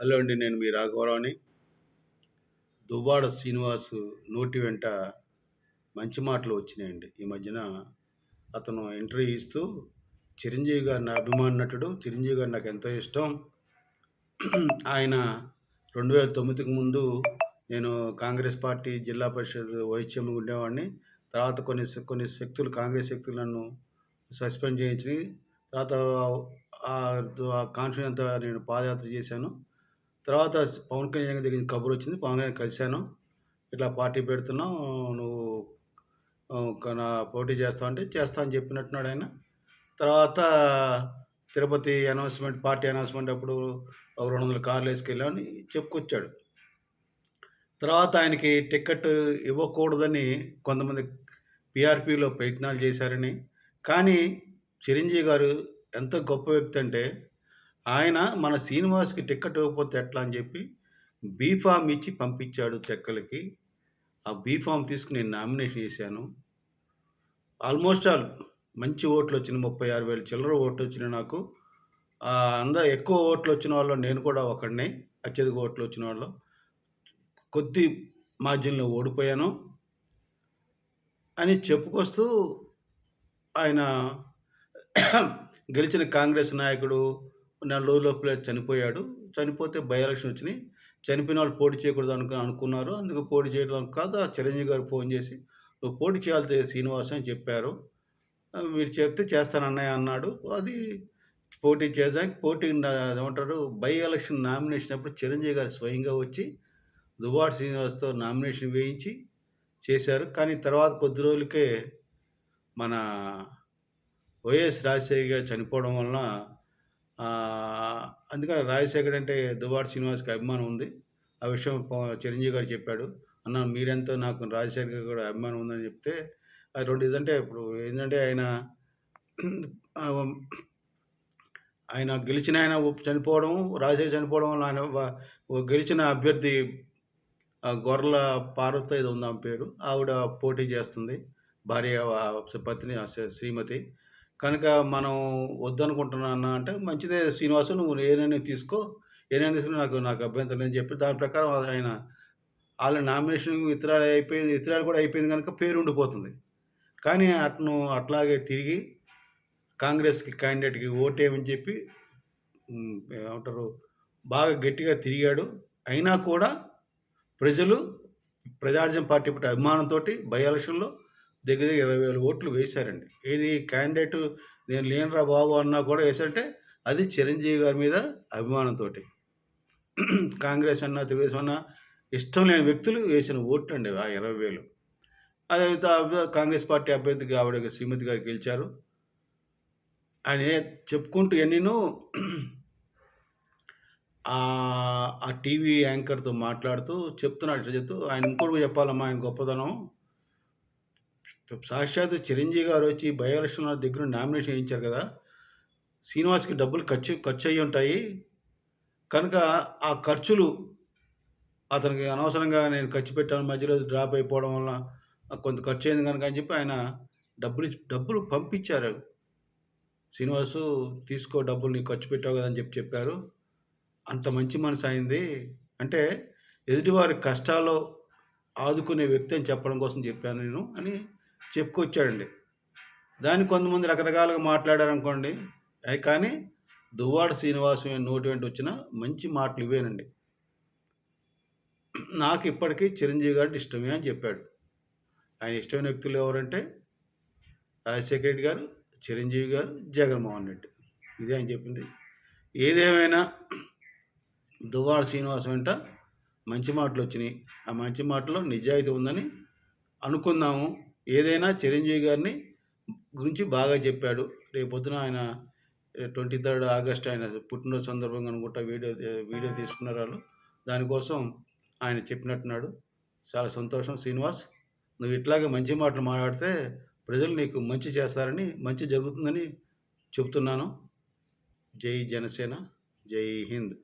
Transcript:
Hello అండి నేను మీ రాఘవరావుని. దువ్వాడ శ్రీనివాస్ నోటి వెంట మంచి మాటలు వచ్చినాయండి. ఈ మధ్యన అతను ఇంటర్వ్యూ ఇస్తూ చిరంజీవి గారు నా అభిమాన నటుడు చిరంజీవి గారు నాకు ఎంతో ఇష్టం. ఆయన రెండు వేల తొమ్మిదికి ముందు నేను కాంగ్రెస్ పార్టీ జిల్లా పరిషత్ వైద్యం ఉండేవాడిని. తర్వాత కొన్ని కొన్ని శక్తులు కాంగ్రెస్ శక్తులు నన్ను సస్పెండ్ చేయించి తర్వాత కాన్ఫిడెన్స్ నేను పాదయాత్ర చేశాను. తర్వాత పవన్ కళ్యాణ్ దగ్గర కబుర్ వచ్చింది. పవన్ కళ్యాణ్ కలిశాను. ఇట్లా పార్టీ పెడుతున్నావు నువ్వు నా పోటీ చేస్తావు అంటే చేస్తా అని చెప్పినట్టున్నాడు ఆయన. తర్వాత తిరుపతి అనౌన్స్మెంట్ పార్టీ అనౌన్స్మెంట్ అప్పుడు ఒక రెండు వందల కార్లు వేసుకెళ్ళామని చెప్పుకొచ్చాడు. తర్వాత ఆయనకి టికెట్ ఇవ్వకూడదని కొంతమంది పిఆర్పిలో ప్రయత్నాలు చేశారని. కానీ చిరంజీవి గారు ఎంత గొప్ప వ్యక్తి అంటే ఆయన మన శ్రీనివాస్కి టిక్కెట్ ఇవ్వకపోతే ఎట్లా అని చెప్పి బీఫామ్ ఇచ్చి పంపించాడు తెక్కలకి. ఆ బీఫామ్ తీసుకుని నేను నామినేషన్ చేశాను. ఆల్మోస్ట్ ఆల్ మంచి ఓట్లు వచ్చినాయి ముప్పై ఆరు వేలు చిల్లర ఓట్లు వచ్చినాయి నాకు. అంద ఎక్కువ ఓట్లు వచ్చిన వాళ్ళు నేను కూడా ఒకడినే అత్యధిక ఓట్లు వచ్చిన వాళ్ళు. కొద్ది మార్జిన్లో ఓడిపోయాను. అని చెప్పుకొస్తూ ఆయన గెలిచిన కాంగ్రెస్ నాయకుడు నెల రోజుల చనిపోయాడు. చనిపోతే బై ఎలక్షన్ వచ్చినాయి చనిపోయిన వాళ్ళు పోటీ చేయకూడదు అనుకు అనుకున్నారు. అందుకు పోటీ చేయడం కాదు. ఆ చిరంజీవి గారు ఫోన్ చేసి నువ్వు పోటీ చేయాలి శ్రీనివాస్ అని చెప్పారు. మీరు చెప్తే చేస్తానన్నయ్య అన్నాడు. అది పోటీ చేయడానికి పోటీ ఏమంటారు బై ఎలక్షన్ నామినేషన్ అప్పుడు చిరంజీవి గారు స్వయంగా వచ్చి దువ్వాడు శ్రీనివాస్తో నామినేషన్ వేయించి చేశారు. కానీ తర్వాత కొద్ది రోజులకే మన వైఎస్ రాజశేఖర్ గారు చనిపోవడం వలన అందుకని రాజశేఖర్ అంటే దువార్ శ్రీనివాస్కి అభిమానం ఉంది. ఆ విషయం చిరంజీవి గారు చెప్పాడు. అన్న మీరెంతో నాకు రాజశేఖర్ కూడా అభిమానం ఉందని చెప్తే అది రెండు ఇదంటే ఇప్పుడు ఏంటంటే ఆయన ఆయన గెలిచిన ఆయన చనిపోవడం రాజశేఖర్ చనిపోవడం వల్ల ఆయన గెలిచిన అభ్యర్థి గొర్రెల పార్వత ఇది ఉంది ఆమె పేరు. ఆవిడ పోటీ చేస్తుంది. భార్య పత్ని శ్రీమతి. కనుక మనం వద్దనుకుంటున్నా అంటే మంచిదే శ్రీనివాసు నువ్వు ఏదైనా తీసుకో ఏదైనా తీసుకుని నాకు నాకు అభ్యంతరం అని చెప్పి దాని ప్రకారం ఆయన వాళ్ళ నామినేషన్ ఇతరాలు అయిపోయింది ఇతరాలు కూడా అయిపోయింది కనుక పేరు ఉండిపోతుంది. కానీ అతను అట్లాగే తిరిగి కాంగ్రెస్కి క్యాండిడేట్కి ఓటేయమని చెప్పి ఏమంటారు బాగా గట్టిగా తిరిగాడు. అయినా కూడా ప్రజలు ప్రజార్జం పార్టీ పట్ల అభిమానంతో బై ఎలక్షన్లో దగ్గర దగ్గర ఇరవై వేల ఓట్లు వేశారండి. ఏది క్యాండిడేట్ నేను లేనరా బాబు అన్నా కూడా వేశారంటే అది చిరంజీవి గారి మీద అభిమానంతో కాంగ్రెస్ అన్న తెలుగుదేశం అన్న ఇష్టం లేని వ్యక్తులు వేసిన ఓట్లు అండి ఆ ఇరవై వేలు. అదే కాంగ్రెస్ పార్టీ అభ్యర్థికి ఆవిడ శ్రీమతి గారు గెలిచారు. ఆయన చెప్పుకుంటూ ఎన్నో ఆ టీవీ యాంకర్తో మాట్లాడుతూ చెప్తున్నాడు చెప్తూ ఆయన ఇంకోటి చెప్పాలమ్మా ఆయన గొప్పతనం. సాక్షాత్ చిరంజీవి గారు వచ్చి బై ఎలక్షన్ దగ్గర నామినేషన్ వేయించారు కదా. శ్రీనివాస్కి డబ్బులు ఖర్చు ఖర్చు అయ్యి ఉంటాయి. కనుక ఆ ఖర్చులు అతనికి అనవసరంగా నేను ఖర్చు పెట్టాను మధ్యలో డ్రాప్ అయిపోవడం వల్ల కొంత ఖర్చు అయింది కనుక అని చెప్పి ఆయన డబ్బులు డబ్బులు పంపించారు. శ్రీనివాసు తీసుకో డబ్బులు నీకు ఖర్చు పెట్టావు కదా అని చెప్పి చెప్పారు. అంత మంచి మనసు అయింది. అంటే ఎదుటివారి కష్టాల్లో ఆదుకునే వ్యక్తి అని చెప్పడం కోసం చెప్పాను నేను అని చెప్పుకొచ్చాడండి. దాన్ని కొంతమంది రకరకాలుగా మాట్లాడారనుకోండి. అవి కానీ దువ్వాడ శ్రీనివాసం నోటి వెంట వచ్చిన మంచి మాటలు ఇవేనండి. నాకు ఇప్పటికీ చిరంజీవి గారు ఇష్టమే అని చెప్పాడు. ఆయన ఇష్టమైన వ్యక్తులు ఎవరంటే రాజశేఖర రెడ్డి గారు చిరంజీవి గారు జగన్మోహన్ రెడ్డి. ఇదే ఆయన చెప్పింది. ఏదేమైనా దువ్వాడ శ్రీనివాసం వెంట మంచి మాటలు వచ్చినాయి. ఆ మంచి మాటలో నిజాయితీ ఉందని అనుకున్నాము ఏదైనా చిరంజీవి గారిని గురించి బాగా చెప్పాడు. రేపొద్దున ఆయన ట్వంటీ థర్డ్ ఆగస్ట్ ఆయన పుట్టినరోజు సందర్భంగా అనుకుంటా వీడియో వీడియో తీసుకున్నారు వాళ్ళు. దానికోసం ఆయన చెప్పినట్టున్నాడు. చాలా సంతోషం శ్రీనివాస్. నువ్వు ఇట్లాగే మంచి మాటలు మాట్లాడితే ప్రజలు నీకు మంచి చేస్తారని మంచి జరుగుతుందని చెబుతున్నాను జై జనసేన జై హింద్.